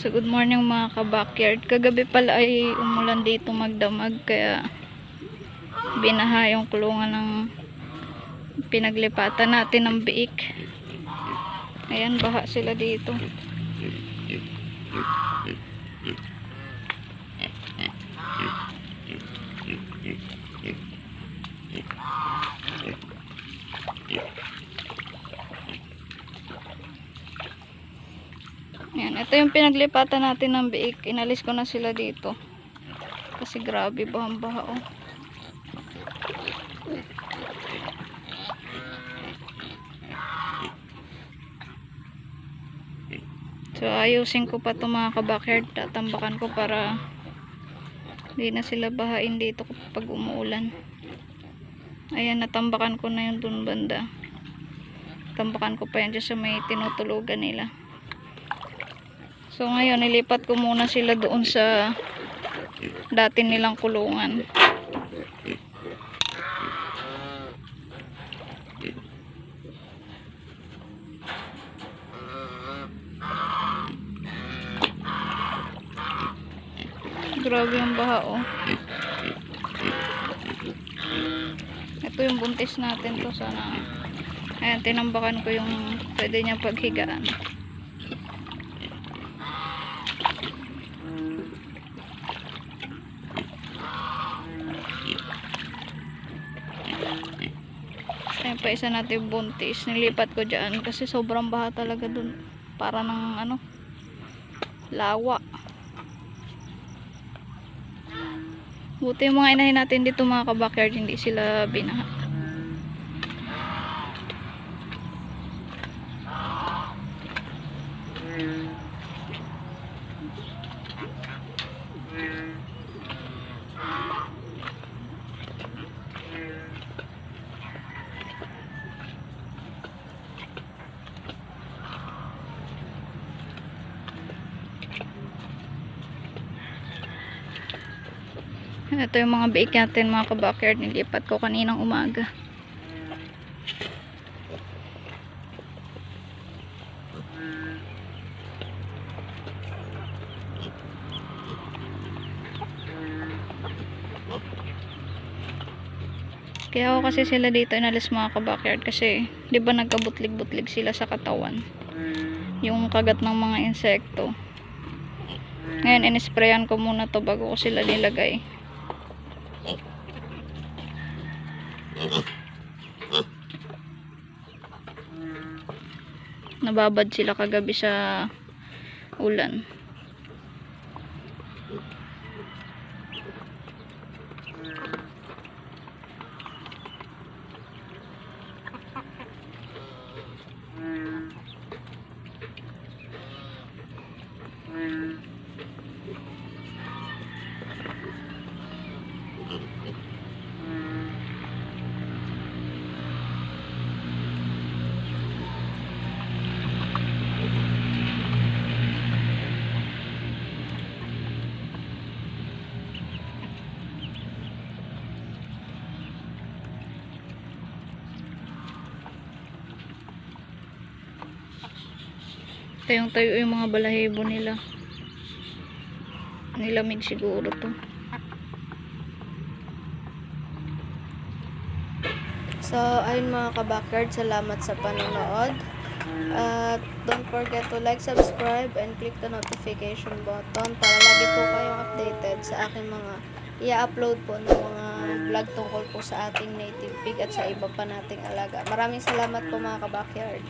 So good morning mga ka-backyard. Kagabi pala ay umulan dito magdamag kaya binaha yung kulungan ng pinaglipatan natin ng biik. Ayan, baha sila dito. Ayan, ito yung pinaglipatan natin ng biik. Inalis ko na sila dito. Kasi grabe, bahang-baha oh. So, ayusin ko pa itong mga kabakyard. Tatambakan ko para hindi na sila bahain dito kapag umuulan. Ayan, natambakan ko na yung dun banda. Tambakan ko pa yan dyan sa may tinutulugan nila. So ngayon, nilipat ko muna sila doon sa dati nilang kulungan. Grabe yung baha oh. Ito yung buntis natin to sana. Ayan, tinambakan ko yung pwede niya paghigaan. Isa natin buntis. Nilipat ko dyan kasi sobrang baha talaga dun. Para ng ano, lawa. Buti yung mga inahin natin dito mga kabakyard, hindi sila binaha. Ito yung mga bake natin mga kabakyard. Nilipat ko kaninang umaga. Kaya ako kasi sila dito inalis mga kabakyard kasi di ba nagkabutlig-butlig sila sa katawan. Yung kagat ng mga insekto. Ngayon, inisprayan ko muna to bago ko sila nilagay. Nababad sila kagabi sa ulan. Tayong tayo yung mga balahibo nila. Nilamig siguro to. So, ayun mga kabakyard, salamat sa panonood. At don't forget to like, subscribe, and click the notification button para lagi po kayong updated sa aking mga i-upload po ng mga vlog tungkol po sa ating native pig at sa iba pa nating alaga. Maraming salamat po mga kabakyard.